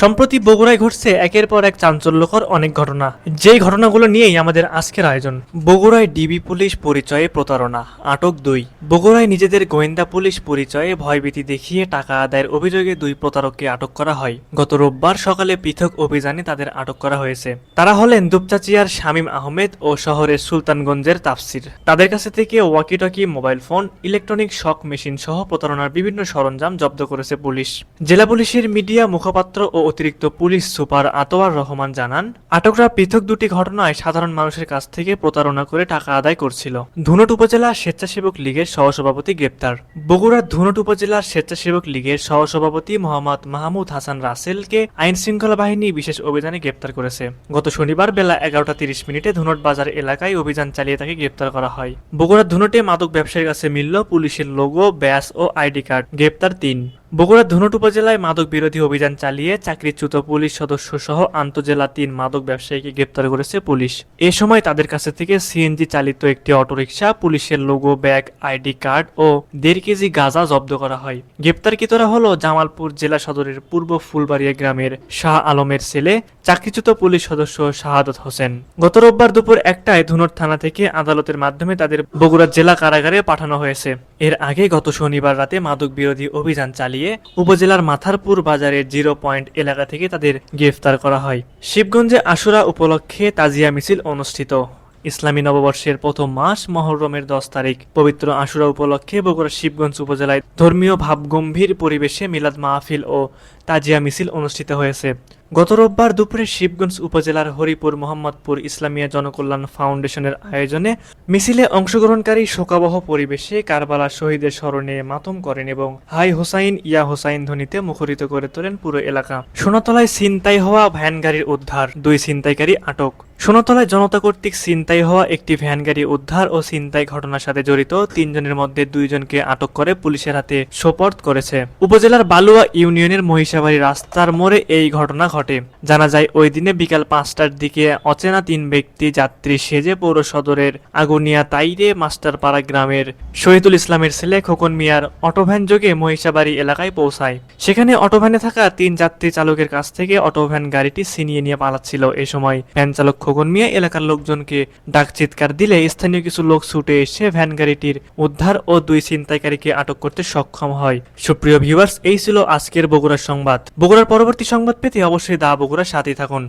সম্প্রতি বগুড়ায় ঘটছে একের পর এক চাঞ্চল্যকর অনেক ঘটনা। যেই ঘটনাগুলো নিয়েই আমাদের আজকের আয়োজন। বগুড়ায় ডিবি পুলিশ পরিচয়ে প্রতারণা, আটক দুই। বগুড়ায় নিজেদের গোয়েন্দা পুলিশ পরিচয়ে ভয়ভীতি দেখিয়ে টাকা আদায়ের অভিযোগে দুই প্রতারককে আটক করা হয়। গত রোববার সকালে পৃথক অভিযানে তাদের আটক করা হয়েছে। তারা হলেন দুপচাচিয়ার শামীম আহমেদ ও শহরের সুলতানগঞ্জের তাফসির। তাদের কাছে থেকে walkie talkie mobile phone, electronic shock machine সহ প্রতারণার বিভিন্ন সরঞ্জাম জব্দ করেছে পুলিশ। জেলা পুলিশের মিডিয়া মুখপাত্র ও অতিরিক্ত পুলিশ সুপার আতোয়ার রহমান জানান, আটকরা পৃথক দুটি ঘটনায় সাধারণ মানুষের কাছ থেকে প্রতারণা করে টাকা আদায় করছিল। ধুনট উপজেলা স্বেচ্ছাসেবক লীগের সহসভাপতি গ্রেপ্তার। বগুড়ার ধুনট উপজেলার স্বেচ্ছাসেবক লীগের সহসভাপতি মোহাম্মদ মাহমুদ হাসান রাসেলকে আইন শৃঙ্খলা বাহিনী বিশেষ অভিযানে গ্রেপ্তার করেছে। গত শনিবার বেলা এগারোটা তিরিশ মিনিটে ধুনট বাজার এলাকায় অভিযান চালিয়ে তাকে গ্রেপ্তার করা হয়। বগুড়ার ধুনটে মাদক ব্যবসায়ীর কাছে মিলল পুলিশের লোগো, ব্যাস ও আইডি কার্ড। গ্রেপ্তার তিন। বগুড়ার ধুনট উপজেলায় মাদক বিরোধী অভিযান চালিয়ে চাকরিচ্যুত পুলিশ সদস্য সহ আন্তজেলা তিন মাদক ব্যবসায়ীকে গ্রেপ্তার করেছে পুলিশ। এ সময় তাদের কাছে থেকে সিএনজি চালিত একটি অটোরিকশা, পুলিশের লোগো, ব্যাগ, আইডি কার্ড ও দেড় কেজি গাঁজা জব্দ করা হয়। গ্রেপ্তারকৃতরা হলো জামালপুর জেলা সদরের পূর্ব ফুলবাড়িয়া গ্রামের শাহ আলমের ছেলে, চাকরিচ্যুত পুলিশ সদস্য শাহাদত হোসেন। গত রোববার দুপুর একটায় ধুনট থানা থেকে আদালতের মাধ্যমে তাদের বগুড়া জেলা কারাগারে পাঠানো হয়েছে। এর আগে গত শনিবার রাতে মাদক বিরোধী অভিযান চালিয়ে উপজেলার মাথারপুর বাজারের জিরো পয়েন্ট এলাকা থেকে তাদের গ্রেফতার করা হয়। শিবগঞ্জে আশুরা উপলক্ষে তাজিয়া মিছিল অনুষ্ঠিত। ইসলামী নববর্ষের প্রথম মাস মহরমের দশ তারিখ। পবিত্র আশুরা উপলক্ষে বগুড়া শিবগঞ্জ উপজেলায় ধর্মীয় ভাবগম্ভীর পরিবেশে মিলাদ মাহফিল ও তাজিয়া মিছিল অনুষ্ঠিত হয়েছে। গত রোববার দুপুরে শিবগঞ্জ উপজেলার হরিপুর মোহাম্মদপুর ইসলামিয়া জনকল্যাণ ফাউন্ডেশনের আয়োজনে মিছিলে অংশগ্রহণকারী শোকাবহ পরিবেশে কারবালা শহীদের স্মরণে মাতম করেন এবং হাই হোসাইন, ইয়া হোসাইন ধ্বনিতে মুখরিত করে তোলেন পুরো এলাকা। সোনাতলায় ছিনতাই হওয়া ভ্যান গাড়ির উদ্ধার, দুই ছিনতাইকারী আটক। সোনাতলায় জনতা কর্তৃক ছিনতাই হওয়া একটি ভ্যান গাড়ি উদ্ধার ও ছিনতাই ঘটনার সাথে জড়িত তিনজনের মধ্যে দুইজনকে আটক করে পুলিশের হাতে সোপর্দ করেছে। উপজেলার বালুয়া ইউনিয়নের মহিষাবাড়ি রাস্তার মোড়ে এই ঘটনা ঘটে। জানা যায়, ওই দিনে বিকাল পাঁচটার দিকে অচেনা তিন ব্যক্তি যাত্রী সেজে পৌর সদরের আগুনিয়া তাইরে মাস্টারপাড়া গ্রামের শহীদুল ইসলামের ছেলে খোকন মিয়ার অটোভ্যান যোগে মহিষাবাড়ি এলাকায় পৌঁছায়। সেখানে অটোভ্যানে থাকা তিন যাত্রী চালকের কাছ থেকে অটোভ্যান গাড়িটি ছিনিয়ে নিয়ে পালাচ্ছিল। এ সময় ভ্যান চালক খোকন মিয়া এলাকার লোকজনকে ডাক চিৎকার দিলে স্থানীয় কিছু লোক ছুটে এসে ভ্যান গাড়িটির উদ্ধার ও দুই ছিনতাইকারীকে আটক করতে সক্ষম হয়। সুপ্রিয় ভিউয়ার্স এই ছিল আজকের বগুড়ার সংবাদ। বগুড়ার পরবর্তী সংবাদ পেতে অবশ্যই দা বগুড়ার সাথেই থাকুন।